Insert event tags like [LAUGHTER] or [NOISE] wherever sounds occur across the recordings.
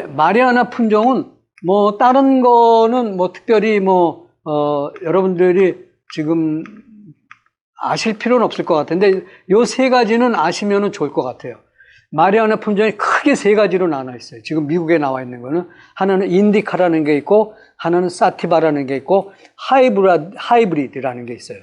마리아나 품종은 뭐 다른 거는 뭐 특별히 뭐 어, 여러분들이 지금 아실 필요는 없을 것 같은데 요 세 가지는 아시면 좋을 것 같아요. 마리아나 품종이 크게 세 가지로 나눠 있어요. 지금 미국에 나와 있는 거는 하나는 인디카라는 게 있고 하나는 사티바라는 게 있고 하이브라 하이브리드라는 게 있어요.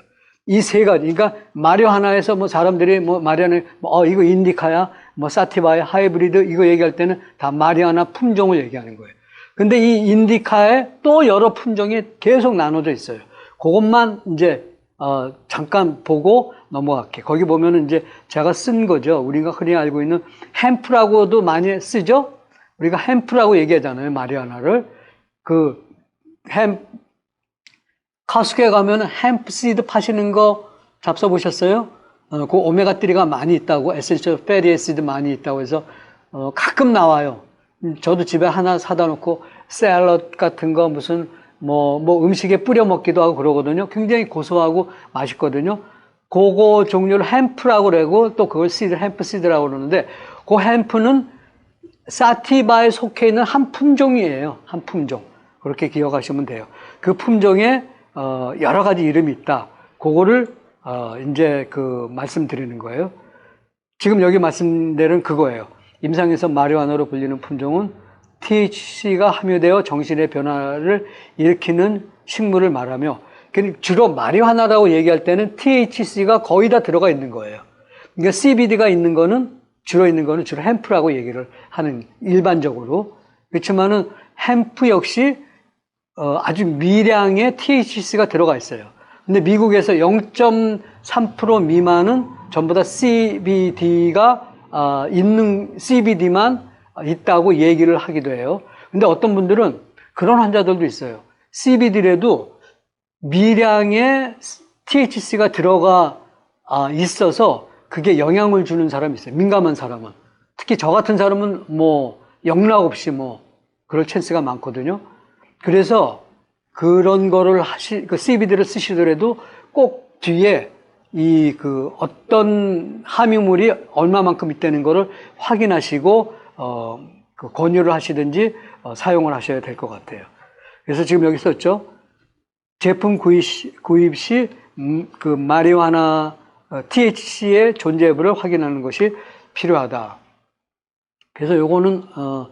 이 세 가지. 그러니까 마리아나에서 뭐 사람들이 뭐 마리아나 뭐 어, 이거 인디카야, 뭐 사티바야, 하이브리드 이거 얘기할 때는 다 마리아나 품종을 얘기하는 거예요. 근데 이 인디카에 또 여러 품종이 계속 나눠져 있어요. 그것만 이제 어, 잠깐 보고 넘어갈게. 거기 보면은 이제 제가 쓴 거죠. 우리가 흔히 알고 있는 햄프라고도 많이 쓰죠. 우리가 햄프라고 얘기하잖아요. 마리아나를 그 햄 카스케 가면은 햄프시드 파시는 거 잡숴 보셨어요? 어, 그 오메가3가 많이 있다고 에센셜 페리 애시드 많이 있다고 해서 어, 가끔 나와요. 음, 저도 집에 하나 사다 놓고 샐러드 같은 거 무슨 뭐, 뭐 음식에 뿌려 먹기도 하고 그러거든요. 굉장히 고소하고 맛있거든요. 그거 종류를 햄프라고 그러고 또 그걸 시드, 햄프 시드라고 그러는데 그 햄프는 사티바에 속해 있는 한 품종이에요. 한 품종. 그렇게 기억하시면 돼요. 그 품종에 어, 여러 가지 이름이 있다. 그거를 어, 이제 그 말씀드리는 거예요. 지금 여기 말씀드린 그거예요. 임상에서 마리화나로 불리는 품종은 THC가 함유되어 정신의 변화를 일으키는 식물을 말하며 주로 마리화나라고 얘기할 때는 THC가 거의 다 들어가 있는 거예요. 그러니까 CBD가 있는 거는 주로 있는 거는 주로 햄프라고 얘기를 하는 일반적으로 그렇지만은 햄프 역시 어, 아주 미량의 THC가 들어가 있어요. 근데 미국에서 0.3% 미만은 전부 다 CBD가 어, 있는 CBD만 있다고 얘기를 하기도 해요. 근데 어떤 분들은 그런 환자들도 있어요. CBD라도 미량의 THC가 들어가 아, 있어서 그게 영향을 주는 사람이 있어요. 민감한 사람은. 특히 저 같은 사람은 뭐 영락 없이 뭐 그럴 찬스가 많거든요. 그래서 그런 거를 하시, 그 CBD를 쓰시더라도 꼭 뒤에 이 그 어떤 함유물이 얼마만큼 있다는 거를 확인하시고 어, 그 권유를 하시든지 어, 사용을 하셔야 될 것 같아요. 그래서 지금 여기 썼죠. 제품 구입 시, 구입 시, 음, 그 마리화나 어, THC의 존재 여부를 확인하는 것이 필요하다. 그래서 요거는, 어,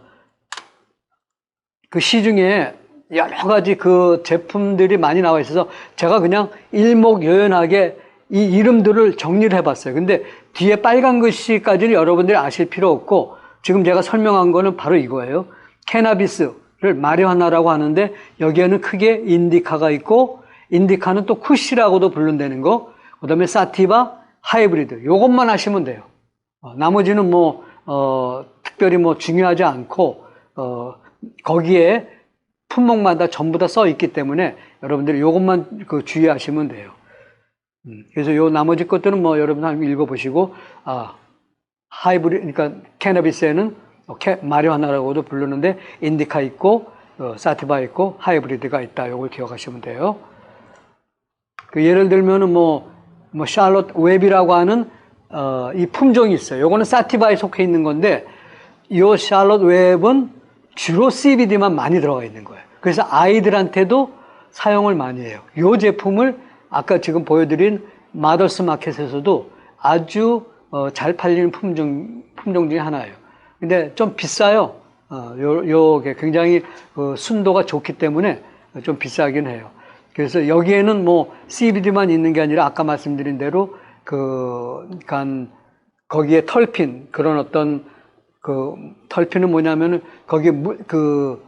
그 시중에 여러 가지 그 제품들이 많이 나와 있어서 제가 그냥 일목요연하게 이 이름들을 정리를 해봤어요. 근데 뒤에 빨간 글씨까지는 여러분들이 아실 필요 없고 지금 제가 설명한 거는 바로 이거예요. 캐나비스를 마리화나라고 하는데 여기에는 크게 인디카가 있고 인디카는 또 쿠시라고도 부른다는 거. 그다음에 사티바, 하이브리드. 요것만 하시면 돼요. 어, 나머지는 뭐 어, 특별히 뭐 중요하지 않고 어, 거기에 품목마다 전부 다 써 있기 때문에 여러분들이 요것만 그 주의하시면 돼요. 음, 그래서 요 나머지 것들은 뭐 여러분 한번 읽어보시고 아 하이브리 그러니까 캐너비스에는 마리화나라고도 부르는데 인디카 있고 어, 사티바 있고 하이브리드가 있다. 요걸 기억하시면 돼요. 그 예를 들면은 뭐, 뭐 샬롯 웹이라고 하는 어, 이 품종이 있어요. 요거는 사티바에 속해 있는 건데 요 샬롯 웹은 주로 CBD만 많이 들어가 있는 거예요. 그래서 아이들한테도 사용을 많이 해요. 요 제품을 아까 지금 보여드린 마더스 마켓에서도 아주 어, 잘 팔리는 품종, 품종 중에 하나예요. 근데 좀 비싸요. 어, 요, 요게 굉장히 그 순도가 좋기 때문에 좀 비싸긴 해요. 그래서 여기에는 뭐 CBD만 있는 게 아니라 아까 말씀드린 대로 그, 그니까 거기에 털핀, 그런 어떤 그 털핀은 뭐냐면은 거기에 물, 그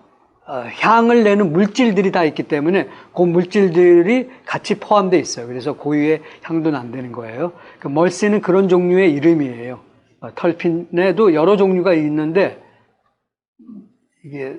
어, 향을 내는 물질들이 다 있기 때문에 그 물질들이 같이 포함되어 있어요. 그래서 고유의 향도 난다는 거예요. 그 멀씨는 그런 종류의 이름이에요. 어, 털핀에도 여러 종류가 있는데 이게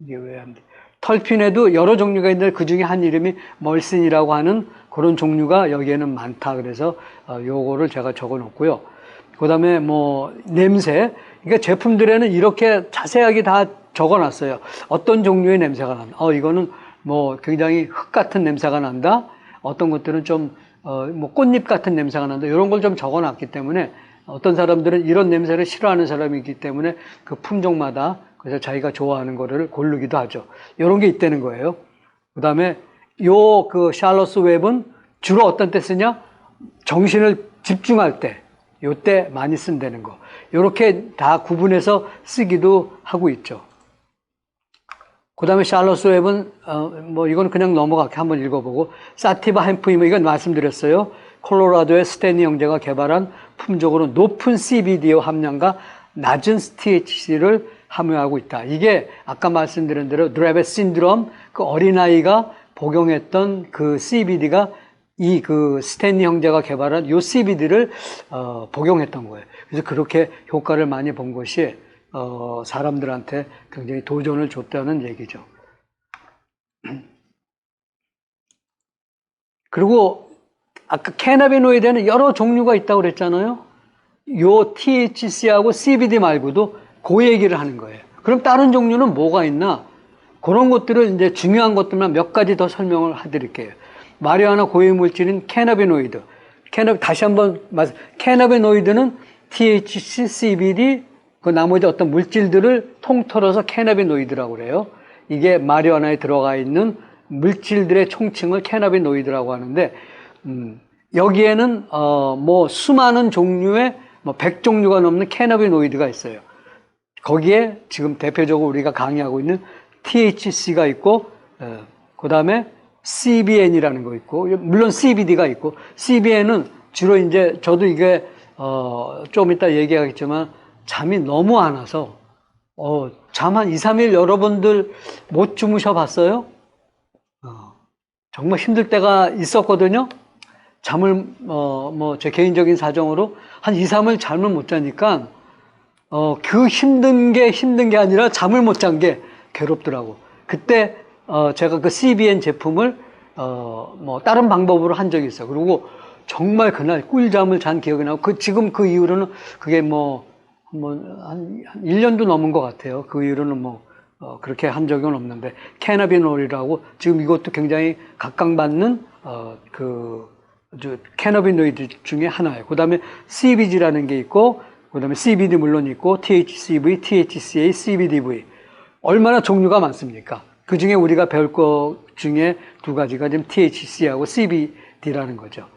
이게 왜 안 돼? 털핀에도 여러 종류가 있는데 그 중에 한 이름이 멀신이라고 하는 그런 종류가 여기에는 많다. 그래서 어, 요거를 제가 적어 놓고요. 그 다음에 뭐 냄새. 그러니까 제품들에는 이렇게 자세하게 다 적어 놨어요. 어떤 종류의 냄새가 난다. 어, 이거는 뭐 굉장히 흙 같은 냄새가 난다. 어떤 것들은 좀, 어, 뭐 꽃잎 같은 냄새가 난다. 이런 걸 좀 적어 놨기 때문에 어떤 사람들은 이런 냄새를 싫어하는 사람이기 때문에 그 품종마다 그래서 자기가 좋아하는 거를 고르기도 하죠. 이런 게 있다는 거예요. 그 다음에 요 그 샬롯스 웹은 주로 어떤 때 쓰냐? 정신을 집중할 때, 요때 많이 쓴다는 거. 이렇게 다 구분해서 쓰기도 하고 있죠. 그 다음에 샬롯스 웹은, 어, 뭐, 이건 그냥 넘어가게 한번 읽어보고, 사티바 햄프이머, 이건 말씀드렸어요. 콜로라도의 스탠리 형제가 개발한 품종으로 높은 CBDO 함량과 낮은 THC를 함유하고 있다. 이게 아까 말씀드린 대로 드레베 신드롬, 그 어린아이가 복용했던 그 CBD가 이 그 스탠리 형제가 개발한 요 CBD를 어, 복용했던 거예요. 그래서 그렇게 효과를 많이 본 것이 어, 사람들한테 굉장히 도전을 줬다는 얘기죠. [CLEARS THROAT] 그리고 아까 캐나비노이드에는 여러 종류가 있다고 그랬잖아요. 요 THC하고 CBD 말고도 그 얘기를 하는 거예요. 그럼 다른 종류는 뭐가 있나? 그런 것들을 이제 중요한 것들만 몇 가지 더 설명을 해드릴게요. 마리아나 고유 물질인 캐나비노이드. 캐나 다시 한번 말씀. 캐나비노이드는 THC, CBD, 그 나머지 어떤 물질들을 통틀어서 캐나비노이드라고 그래요. 이게 마리아나에 들어가 있는 물질들의 총칭을 캐나비노이드라고 하는데 음, 여기에는 어, 뭐 수많은 종류의 뭐 100종류가 넘는 캐나비노이드가 있어요. 거기에 지금 대표적으로 우리가 강의하고 있는 THC가 있고 어, 그 다음에 CBN이라는 거 있고 물론 CBD가 있고 CBN은 주로 이제 저도 이게 어, 좀 이따 얘기하겠지만 잠이 너무 안 와서 어, 잠 한 2, 3일 여러분들 못 주무셔 봤어요? 어, 정말 힘들 때가 있었거든요. 잠을 어, 뭐 제 개인적인 사정으로 한 2, 3일 잠을 못 자니까 어, 그 힘든 게 힘든 게 아니라 잠을 못 잔 게 괴롭더라고. 그때 어, 제가 그 CBN 제품을 어, 뭐 다른 방법으로 한 적이 있어요. 그리고 정말 그날 꿀잠을 잔 기억이 나고 그 지금 그 이후로는 그게 뭐 뭐한 한 1년도 넘은 것 같아요. 그 이후로는 뭐 어, 그렇게 한 적은 없는데 캐나비놀이라고 지금 이것도 굉장히 각광받는 어, 그 캐나비노이드 중에 하나예요. 그 다음에 CBG라는 게 있고 그 다음에 CBD 물론 있고 THCV, THCA, CBDV 얼마나 종류가 많습니까? 그 중에 우리가 배울 것 중에 두 가지가 지금 THC하고 CBD라는 거죠.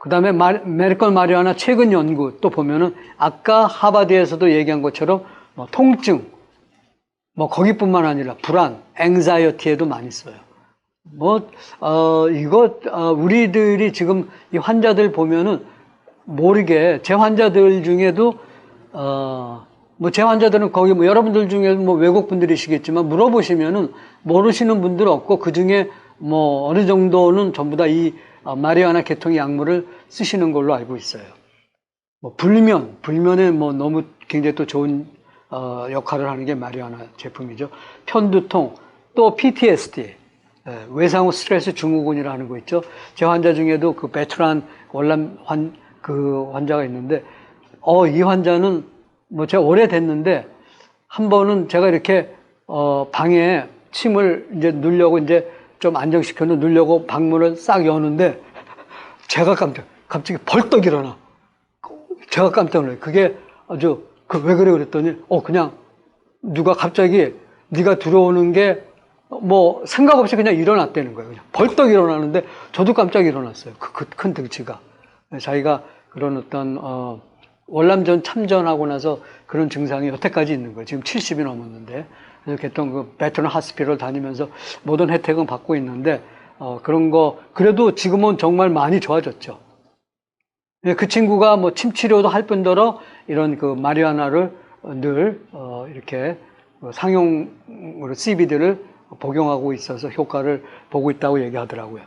그 다음에 메리컬 마리아나 최근 연구 또 보면은 아까 하바드에서도 얘기한 것처럼 뭐 통증, 뭐 거기뿐만 아니라 불안, 앵자이어티에도 많이 써요. 뭐, 어, 이거, 어, 우리들이 지금 이 환자들 보면은 모르게 제 환자들 중에도, 어, 뭐 제 환자들은 거기 뭐 여러분들 중에 뭐 외국 분들이시겠지만 물어보시면은 모르시는 분들 없고 그 중에 뭐 어느 정도는 전부 다이 어, 마리아나 계통의 약물을 쓰시는 걸로 알고 있어요. 뭐 불면, 불면에 뭐 너무 굉장히 또 좋은 어, 역할을 하는 게 마리아나 제품이죠. 편두통, 또 PTSD, 예, 외상후 스트레스 증후군이라는 거 있죠. 제 환자 중에도 그 베트란 월남 환, 그 환자가 있는데, 어, 이 환자는 뭐 제가 오래됐는데, 한 번은 제가 이렇게, 어, 방에 침을 이제 누려고 이제 좀 안정시켜놓 누려고 방문을 싹 여는데 제가 깜짝 갑자기 벌떡 일어나. 제가 깜짝 놀라요. 그게 아주 그 왜 그래 그랬더니 어 그냥 누가 갑자기 네가 들어오는 게 뭐 생각 없이 그냥 일어났다는 거예요. 그냥 벌떡 일어나는데 저도 깜짝 일어났어요. 그 큰 등치가 자기가 그런 어떤 어 월남전 참전하고 나서 그런 증상이 여태까지 있는 거예요. 지금 70이 넘었는데 그래서 개통 그 베트남 하스피럴 다니면서 모든 혜택은 받고 있는데 어, 그런 거 그래도 지금은 정말 많이 좋아졌죠. 예, 그 친구가 뭐 침 치료도 할 뿐더러 이런 그 마리아나를 늘 어, 이렇게 상용으로 CBD를 복용하고 있어서 효과를 보고 있다고 얘기하더라고요.